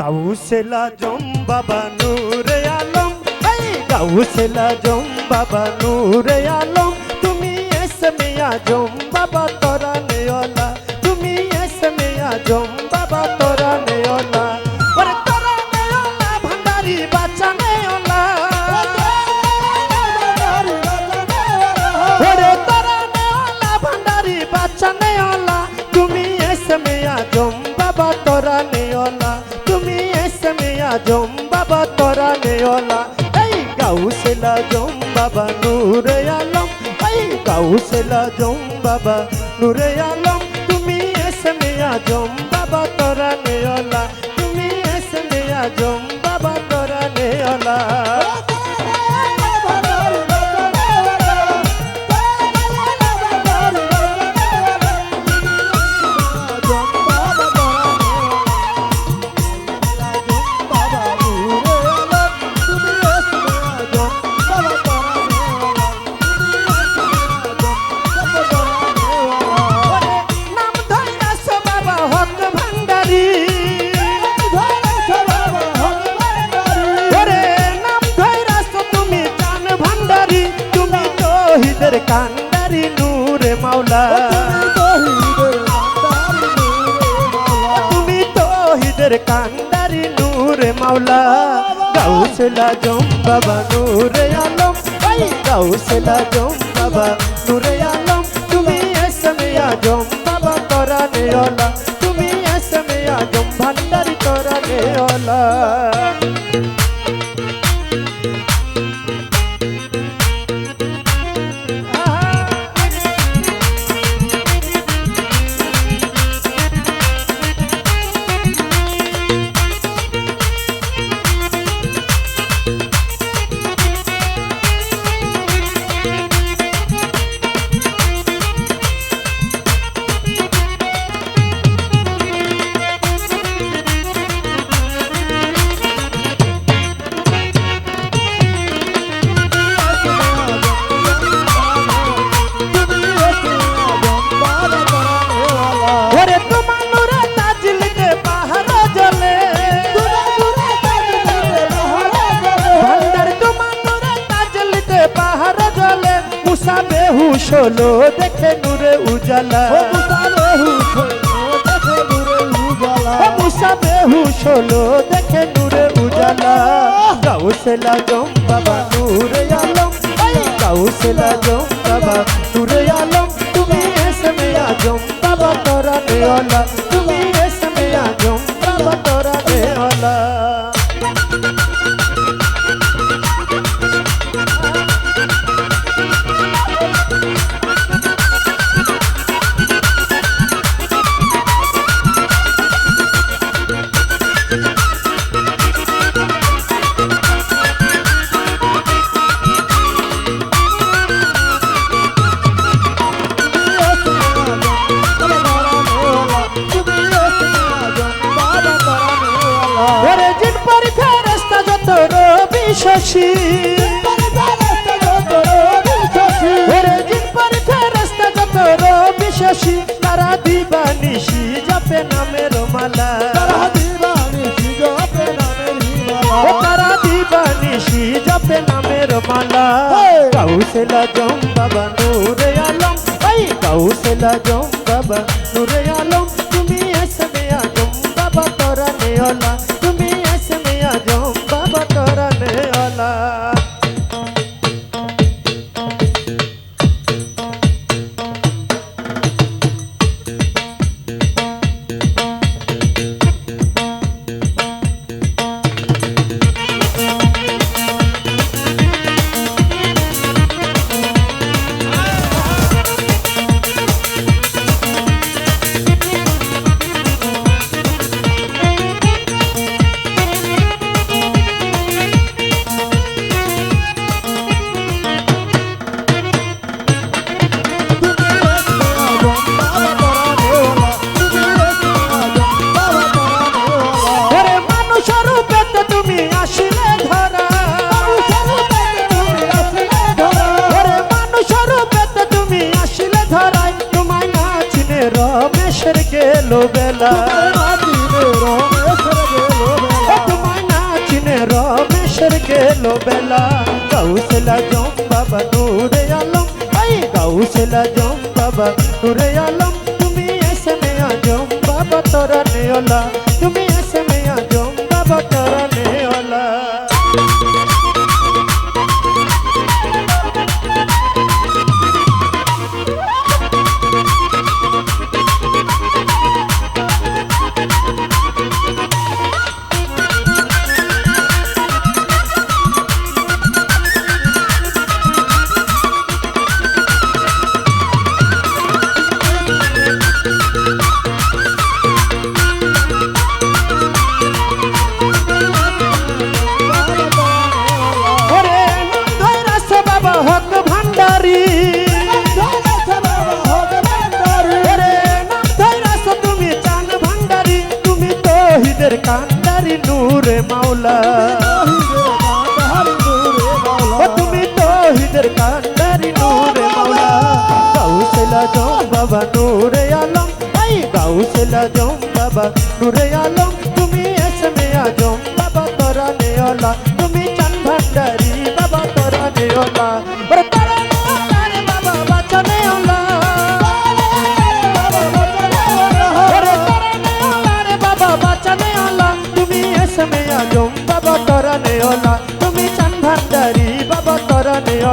গাউসেলা জম বাবা নূরে আলম। এই গাউসেলা জম বাবা নূরে আলম। তুমি এসমে আজম বাবা তোরা নেওয়ালা। তুমি এসমে আজম বাবা তোরা নেওয়ালা। ওরে তোরা নেওয়ালা, ভান্ডারি বাচ্চা নেওয়ালা। ওরে তোরা নেওয়ালা, ভান্ডারি তুমি এসমে আজম বাবা তোরা আজম বাবা তোরা নেওয়ালা। এই গাউসেলা জম বাবা নূরে আলম। এই গাউসেলা জম বাবা নূরে আলম। তুমি এসমে আজম বাবা তোরা নেওয়ালা। তুমি এসমে আজম তহিদের কান্দারি নূরে মাওলা। গাউসলা জম বাবা নূরে আলম। গাউসলা জম বাবা নূরে আলম। মুসা বেহুশ হলো দেখে নূরে উজালা। ও মুসা বেহুশ হলো দেখে নূরে উজালা। গাউসেলা জম বাবা নূরে আলম। এই গাউসেলা জম বাবা নূরে আলম। তুমি এসমে আজম বাবা তোরা নেওয়ালা তুমি এসমে আজম বাবা শশী শশী তারা দিবানিশি জপে নামের মালা তারা দিবানিশি জপে নামের মালা গাউসেলা জম বাবা নূরে আলম। এই গাউসেলা জম বাবা নূরে আলম। তুমি এসমে আজম বাবা তোরা নেওয়ালা। রমেশের গেল বেলা। তোমায় না রমেশের গেল বেলা। গাউসলা জম বাবা নূরে আলম। আই গাউসলা জম বাবা নূরে আলম। তুমি এসে নেয়া জম বাবা তোরা নেওলা। তুমি কান্ডারি নূরে মাওলা। তুমি তো হিদের কান্ডারি নূরে মাওলা। গাউসলা জম বাবা নূরে আলম। এই গাউসলা জম বাবা নূরে আলম। তুমি এসমে আজম বাবা তোরা নেওলা তুমি চান ভান্ডারি বাবা তোরা নেওলা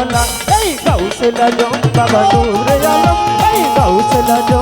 নেওলা এই গাউসলা জম বাবা নূরে আলম এই গাউসলা জম